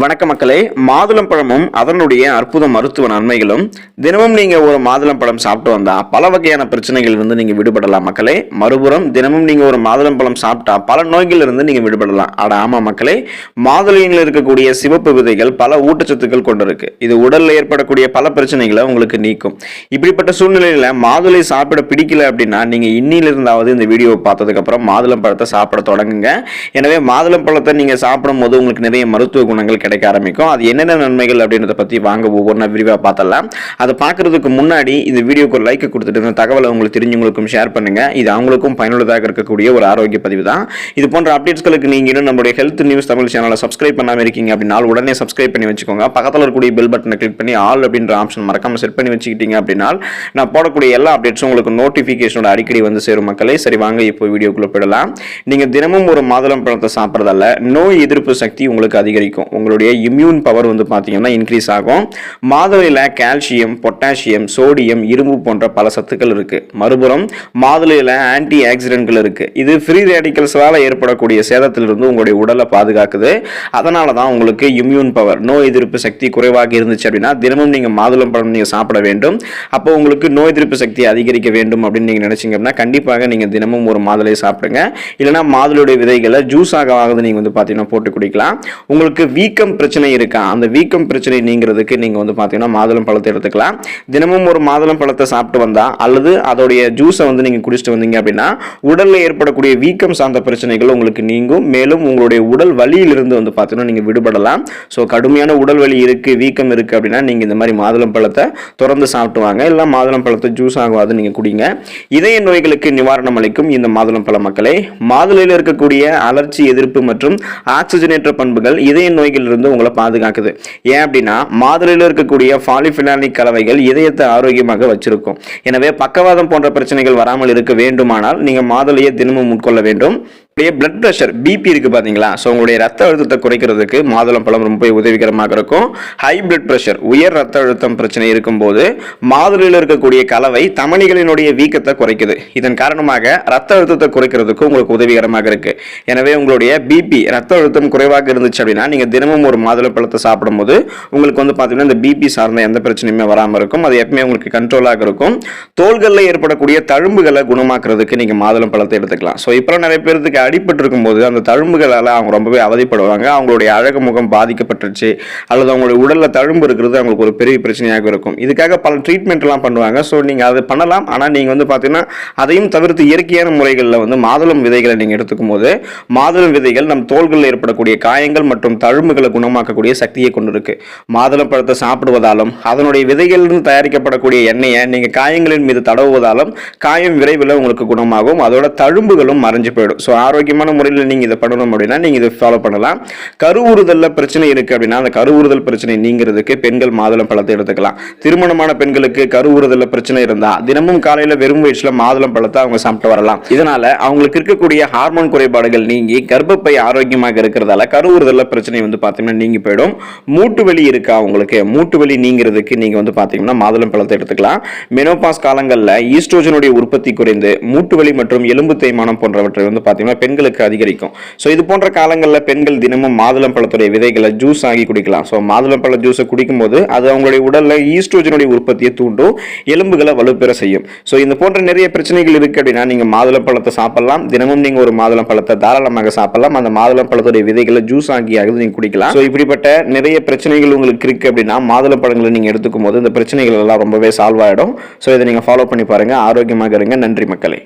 வணக்க மக்களே மாதுளம்பழமும் அதனுடைய அற்புத மருத்துவ நன்மைகளும் தினமும் நீங்கள் ஒரு மாதுளம்பழம் சாப்பிட்டு வந்தால் பல வகையான பிரச்சனைகள் வந்து நீங்கள் விடுபடலாம் மக்களே. மறுபுறம் தினமும் நீங்கள் ஒரு மாதுளம்பழம் சாப்பிட்டா பல நோய்கள் இருந்து நீங்கள் விடுபடலாம். ஆட ஆமாம் மக்களே மாதுளையில் இருக்கக்கூடிய சிவப்பு விதைகள் பல ஊட்டச்சத்துக்கள் கொண்டிருக்கு. இது உடலில் ஏற்படக்கூடிய பல பிரச்சனைகளை உங்களுக்கு நீக்கும். இப்படிப்பட்ட சூழ்நிலையில் மாதுளை சாப்பிட பிடிக்கல அப்படின்னா நீங்கள் இன்னில இருந்தாவது இந்த வீடியோவை பார்த்ததுக்கப்புறம் மாதுளம் பழத்தை சாப்பிட தொடங்குங்க. எனவே மாதுளம் பழத்தை நீங்கள் சாப்பிடும் போது உங்களுக்கு நிறைய மருத்துவ குணங்கள் கிடைக்க ஆரம்பிக்கும். அது என்னென்ன நன்மைகள் அப்படின்றத பற்றி வாங்க ஒவ்வொன்றா விரிவாக பார்த்தலாம் அதை பார்க்கறதுக்கு முன்னாடி இந்த வீடியோக்கு லைக் கொடுத்துட்டு இந்த தகவலை உங்களுக்கு தெரிஞ்சவங்களுக்கும் ஷேர் பண்ணுங்க. இது அவங்களுக்கும் பயனுள்ளதாக இருக்கக்கூடிய ஒரு ஆரோக்கிய பதிவு தான். இது போன்ற அப்டேட்ஸ்களுக்கு நீங்கள் இன்னும் நம்மளுடைய ஹெல்த் நியூஸ் தமிழ் சேனலை சப்ஸ்கிரைப் பண்ணாம இருக்கீங்க அப்படின்னா உடனே சப்ஸ்கிரைப் பண்ணி வச்சுக்கோங்க. பக்கத்தில் இருக்கக்கூடிய பெல் பட்டனை கிளிக் பண்ணி ஆல் அப்படின்ற ஆப்ஷன் மறக்காம செட் பண்ணி வச்சுக்கிட்டீங்க அப்படின்னா நான் போடக்கூடிய எல்லா அப்டேட்ஸும் உங்களுக்கு நோட்டிஃபிகேஷனோட அடிக்கடி வந்து சேரும் மக்களே. சரி வாங்க இப்போ வீடியோக்குள்ள போயிடலாம். நீங்கள் தினமும் ஒரு மாதுளம் பழத்தை சாப்பிட்றதால நோய் எதிர்ப்பு சக்தி உங்களுக்கு அதிகரிக்கும். உங்களுடைய இம்யூன் பவர் வந்து பார்த்தீங்கன்னா இன்க்ரீஸ் ஆகும். மாதுளையில் கால்சியம் பொட்டாசியம் சோடியம் இரும்பு போன்ற பல சத்துக்கள் இருக்குது மறுபுறம் மாதுளையில் ஆன்டி ஆக்சிடென்ட்கள் இருக்குது இது ஃப்ரீ ரேடிக்கல்ஸால் ஏற்படக்கூடிய சேதத்திலிருந்து உங்களுடைய உடலை பாதுகாக்குது. அதனால தான் உங்களுக்கு இம்யூன் பவர் நோய் எதிர்ப்பு சக்தி குறைவாக இருந்துச்சு அப்படின்னா தினமும் நீங்கள் மாதுளம் பழம் நீங்கள் சாப்பிட வேண்டும். அப்போ உங்களுக்கு நோய் எதிர்ப்பு சக்தி அதிகரிக்க வேண்டும் அப்படின்னு நீங்கள் நினச்சிங்க அப்படின்னா கண்டிப்பாக நீங்கள் தினமும் ஒரு மாதுளை சாப்பிடுங்க. இல்லைன்னா மாதுளையுடைய விதைகளை ஜூஸாக ஆகுது நீங்கள் வந்து பார்த்தீங்கன்னா போட்டு குடிக்கலாம். உங்களுக்கு வீக் வீக்கம் பிரச்சனை இருக்கா? அந்த வீக்கம் பிரச்சனை நீங்கிறதுக்கு நீங்கள் வந்து பார்த்தீங்கன்னா மாதுளம் பழத்தை எடுத்துக்கலாம். தினமும் ஒரு மாதுளம் பழத்தை சாப்பிட்டு வந்தால் அல்லது அதோடைய ஜூஸை வந்து நீங்கள் குடிச்சிட்டு வந்தீங்க அப்படின்னா உடலில் ஏற்படக்கூடிய வீக்கம் சார்ந்த பிரச்சனைகள் உங்களுக்கு நீங்கும். மேலும் உங்களுடைய உடல் வலியிலிருந்து வந்து பார்த்தீங்கன்னா நீங்கள் விடுபடலாம். ஸோ கடுமையான உடல் வலி இருக்குது வீக்கம் இருக்குது அப்படின்னா நீங்கள் இந்த மாதிரி மாதுளம் பழத்தை தொடர்ந்து சாப்பிட்டு வாங்க. இல்லை மாதுளம் பழத்தை ஜூஸ் ஆகாது நீங்கள் குடிங்க. இதய நோய்களுக்கு நிவாரணம் அளிக்கும் இந்த மாதுளம் பழ மக்களை மாதுளையில் இருக்கக்கூடிய அலர்ச்சி எதிர்ப்பு மற்றும் ஆக்சிஜனேற்ற பண்புகள் இதய நோய்கள் நோய்களிலிருந்து உங்களை பாதுகாக்குது. ஏன் அப்படின்னா மாதுளையில் இருக்கக்கூடிய பாலிஃபினாலிக் கலவைகள் இதயத்தை ஆரோக்கியமாக வச்சிருக்கும். எனவே பக்கவாதம் போன்ற பிரச்சனைகள் வராமல் இருக்க வேண்டுமானால் நீங்கள் மாதுளையை தினமும் உட்கொள்ள வேண்டும். அப்படியே பிளட் ப்ரெஷர் பிபி இருக்குது பார்த்தீங்களா ஸோ உங்களுடைய ரத்த அழுத்தத்தை குறைக்கிறதுக்கு மாதுளம் பழம் ரொம்ப உதவிகரமாக இருக்கும். ஹை பிளட் ப்ரெஷர் உயர் ரத்த அழுத்தம் பிரச்சனை இருக்கும்போது மாதுளையில் இருக்கக்கூடிய கலவை தமணிகளினுடைய வீக்கத்தை குறைக்குது. இதன் காரணமாக ரத்த அழுத்தத்தை குறைக்கிறதுக்கு உங்களுக்கு உதவிகரமாக இருக்குது எனவே உங்களுடைய பிபி ரத்த அழுத்தம் குறைவாக இருந்துச்சு அப்படின்னா நீங்கள் தினமும் ஒரு மாதுளை பழத்தை சாப்பிடும்போது உங்களுக்கு வந்து பார்த்தீங்கன்னா இந்த பிபி சார்ந்த எந்த பிரச்சனையுமே வராமல் இருக்கும். அது எப்பவுமே உங்களுக்கு கண்ட்ரோலாக இருக்கும். தோள்களில் ஏற்படக்கூடிய தழும்புகளை குணமாக்குறதுக்கு நீங்கள் மாதுளம் பழத்தை எடுத்துக்கலாம். ஸோ இப்போ நிறைய பேருக்கு அடிபட்டு இருக்கும்போது அந்த தழும்புகளால் அவங்க ரொம்பவே அவதிப்படுவாங்க. அவங்களுடைய அழகு முகம் பாதிக்கப்பட்டுருச்சு. அல்லது அவங்களுடைய உடலில் தழும்பு இருக்கிறது அவங்களுக்கு ஒரு பெரிய பிரச்சனையாக இருக்கும். இதுக்காக பல ட்ரீட்மெண்ட்லாம் பண்ணுவாங்க. ஸோ நீங்கள் அதை பண்ணலாம். ஆனால் நீங்கள் வந்து பார்த்தீங்கன்னா அதையும் தவிர்த்து இயற்கையான முறைகளில் வந்து மாதுளம் விதைகளை நீங்கள் எடுத்துக்கும் போது மாதுளம் விதைகள் நம் தோள்களில் ஏற்படக்கூடிய காயங்கள் மற்றும் தழும்புகளை குணமாக்கக்கூடிய சக்தியை கொண்டிருக்கு. மாதுளம் பழத்தை சாப்பிடுவதாலும் அதனுடைய விதைகளிலிருந்து தயாரிக்கப்படக்கூடிய எண்ணெயை நீங்கள் காயங்களின் மீது தடவுவதாலும் காயம் விரைவில் உங்களுக்கு குணமாகும். அதோட தழும்புகளும் மறைஞ்சு போயிடும். ஸோ ஆரோக்கியமான முறையில் நீங்கள் இதை பண்ணணும் அப்படின்னா நீங்கள் இதை ஃபாலோ பண்ணலாம். கருவுறுதலில் பிரச்சனை இருக்குது அப்படின்னா அந்த கருவுறுதல் பிரச்சனை நீங்கிறதுக்கு பெண்கள் மாதுளம் பழத்தை எடுத்துக்கலாம். திருமணமான பெண்களுக்கு கருவுறுதலில் பிரச்சனை இருந்தால் தினமும் காலையில் வெறும் வயிற்றில் மாதுளம் பழத்தை அவங்க சாப்பிட்டு வரலாம். இதனால அவங்களுக்கு இருக்கக்கூடிய ஹார்மோன் குறைபாடுகள் நீங்கி கர்ப்பப்பை ஆரோக்கியமாக இருக்கிறதால கருவுறுதலில் பிரச்சனை வந்து பார்த்தீங்கன்னா நீங்கி போயிடும். மூட்டு வலி இருக்கா உங்களுக்கு? மூட்டு வலி நீங்கிறதுக்கு நீங்கள் வந்து பார்த்தீங்கன்னா மாதுளம் பழத்தை எடுத்துக்கலாம். மெனோபாஸ் காலங்களில் ஈஸ்ட்ரோஜனுடைய உற்பத்தி குறைந்து மூட்டு வலி மற்றும் எலும்பு தேய்மானம் போன்றவற்றை வந்து பார்த்தீங்கன்னா பெண்களுக்கு அதிகரிக்கும். ஸோ இது போன்ற காலங்களில் பெண்கள் தினமும் மாதுளம் பழத்துடைய விதைகளை ஜூஸ் ஆகி குடிக்கலாம். ஸோ மாதுளம் பழ ஜூஸை குடிக்கும்போது அது அவங்களுடைய உடலில் ஈஸ்ட்ரோஜனுடைய உற்பத்தியை தூண்டும் எலும்புகளை வலுப்பெற செய்யும். ஸோ இந்த போன்ற நிறைய பிரச்சனைகள் இருக்கு அப்படின்னா நீங்கள் மாதுளம் பழத்தை சாப்பிடலாம். தினமும் நீங்கள் ஒரு மாதுளம் பழத்தை தாராளமாக சாப்பிடலாம். அந்த மாதுளம் பழத்துடைய விதைகளை ஜூஸ் ஆகி ஆகுது நீங்கள் குடிக்கலாம். ஸோ இப்படிப்பட்ட நிறைய பிரச்சனைகள் உங்களுக்கு இருக்கு அப்படின்னா மாதுளம் பழங்களை நீங்கள் எடுத்துக்கும் போது இந்த பிரச்சனைகள் எல்லாம் ரொம்பவே சால்வ் ஆகிடும் ஸோ இதை நீங்கள் ஃபாலோ பண்ணி பாருங்க. ஆரோக்கியமாக இருங்க. நன்றி மக்களே.